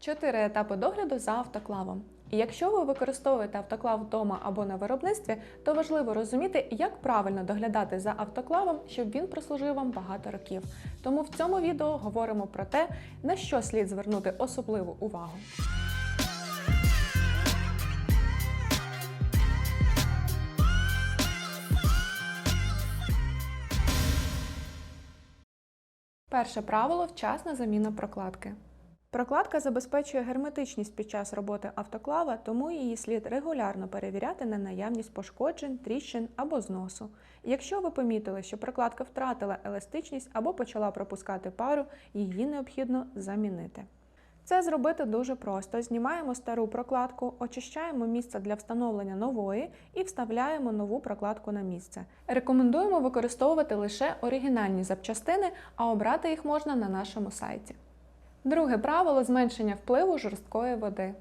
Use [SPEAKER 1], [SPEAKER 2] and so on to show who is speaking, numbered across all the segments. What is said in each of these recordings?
[SPEAKER 1] Чотири етапи догляду за автоклавом. І якщо ви використовуєте автоклав вдома або на виробництві, то важливо розуміти, як правильно доглядати за автоклавом, щоб він прослужив вам багато років. Тому в цьому відео говоримо про те, на що слід звернути особливу увагу. Перше правило вчасна заміна прокладки. Прокладка забезпечує герметичність під час роботи автоклава, тому її слід регулярно перевіряти на наявність пошкоджень, тріщин або зносу. Якщо ви помітили, що прокладка втратила еластичність або почала пропускати пару, її необхідно замінити. Це зробити дуже просто. Знімаємо стару прокладку, очищаємо місце для встановлення нової і вставляємо нову прокладку на місце. Рекомендуємо використовувати лише оригінальні запчастини, а обрати їх можна на нашому сайті. Друге правило зменшення впливу жорсткої води.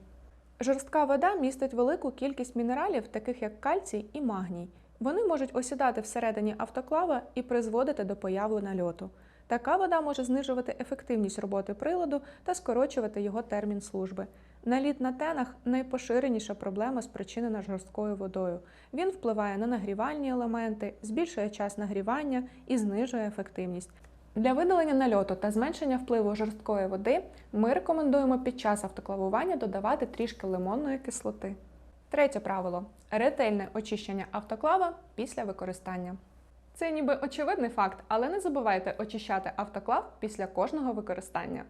[SPEAKER 1] Жорстка вода містить велику кількість мінералів, таких як кальцій і магній. Вони можуть осідати всередині автоклава і призводити до появи нальоту. Така вода може знижувати ефективність роботи приладу та скорочувати його термін служби. Наліт на тенах найпоширеніша проблема, спричинена жорсткою водою. Він впливає на нагрівальні елементи, збільшує час нагрівання і знижує ефективність. Для видалення нальоту та зменшення впливу жорсткої води ми рекомендуємо під час автоклавування додавати трішки лимонної кислоти. Третє правило ретельне очищення автоклава після використання. Це ніби очевидний факт, але не забувайте очищати автоклав після кожного використання.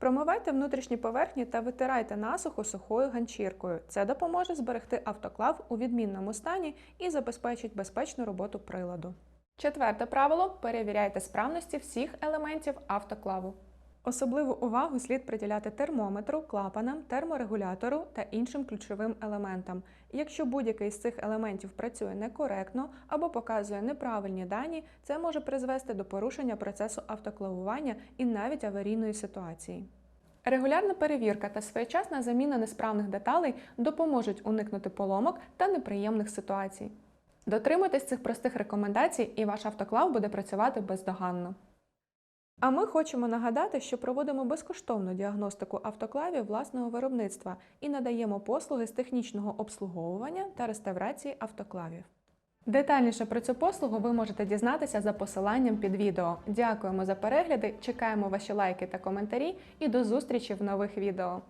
[SPEAKER 1] Промивайте внутрішні поверхні та витирайте насухо сухою ганчіркою. Це допоможе зберегти автоклав у відмінному стані і забезпечить безпечну роботу приладу. Четверте правило перевіряйте справності всіх елементів автоклаву. Особливу увагу слід приділяти термометру, клапанам, терморегулятору та іншим ключовим елементам. Якщо будь-який з цих елементів працює некоректно або показує неправильні дані, це може призвести до порушення процесу автоклавування і навіть аварійної ситуації. Регулярна перевірка та своєчасна заміна несправних деталей допоможуть уникнути поломок та неприємних ситуацій. Дотримуйтесь цих простих рекомендацій, і ваш автоклав буде працювати бездоганно. А ми хочемо нагадати, що проводимо безкоштовну діагностику автоклавів власного виробництва і надаємо послуги з технічного обслуговування та реставрації автоклавів. Детальніше про цю послугу ви можете дізнатися за посиланням під відео. Дякуємо за перегляди, чекаємо ваші лайки та коментарі і до зустрічі в нових відео.